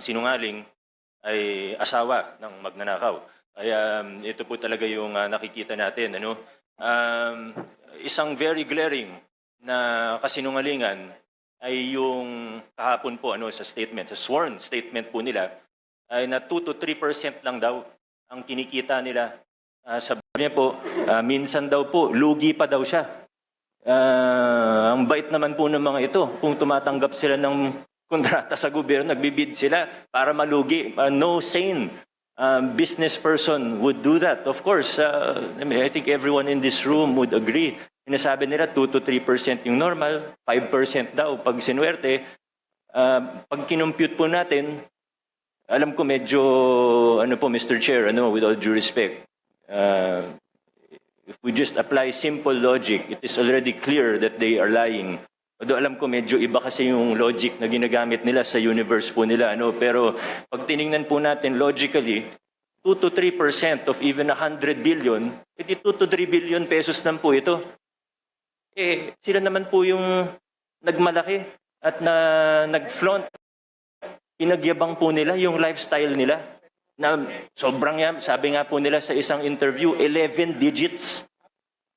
sinungaling ay asawa ng magnanakaw. Kaya um, ito po talaga yung ah, nakikita natin. Ano? Um, isang very glaring na kasinungalingan ay yung kahapon po ano sa statement, sa sworn statement po nila ay na 2 to 3% lang daw ang kinikita nila. Ah, sabi niya po, ah, minsan daw po, lugi pa daw siya. Ah, ang bait naman po ng mga ito kung tumatanggap sila ng kontrata sa gobyerno, nagbibid sila para malugi. Ah, no sane um, business person would do that. Of course, uh, I, mean, I think everyone in this room would agree. Sinasabi nila 2 to 3% yung normal, 5% daw pag sinuwerte. Uh, pag kinumpute po natin, alam ko medyo, ano po, Mr. Chair, ano, with all due respect, uh, if we just apply simple logic, it is already clear that they are lying. Although alam ko medyo iba kasi yung logic na ginagamit nila sa universe po nila. Ano? Pero pag tiningnan po natin logically, 2 to 3% of even 100 billion, edi 2 to 3 billion pesos lang po ito. Eh, sila naman po yung nagmalaki at na nag-flaunt. Inagyabang po nila yung lifestyle nila na sobrang yan, sabi nga po nila sa isang interview, 11 digits.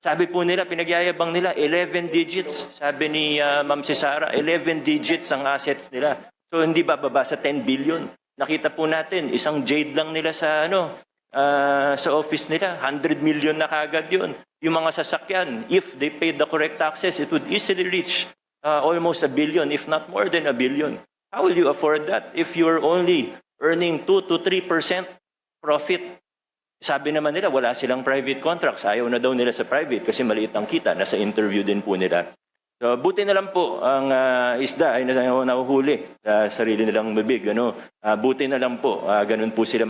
Sabi po nila, pinagyayabang nila, 11 digits. Sabi ni ah, Ma'am si Sara, 11 digits ang assets nila. So hindi bababa sa 10 billion. Nakita po natin, isang jade lang nila sa ano, ah, sa office nila, 100 million na kagad yun. Yung mga sasakyan, if they paid the correct taxes, it would easily reach ah, almost a billion, if not more than a billion. How will you afford that if you're only earning 2 to 3 percent profit sabi naman nila, wala silang private contracts. Ayaw na daw nila sa private kasi maliit ang kita. Nasa interview din po nila. So, buti na lang po ang ah, isda ay nahuhuli sa sarili nilang bibig. Ano? Ah, buti na lang po. Ah, ganun po sila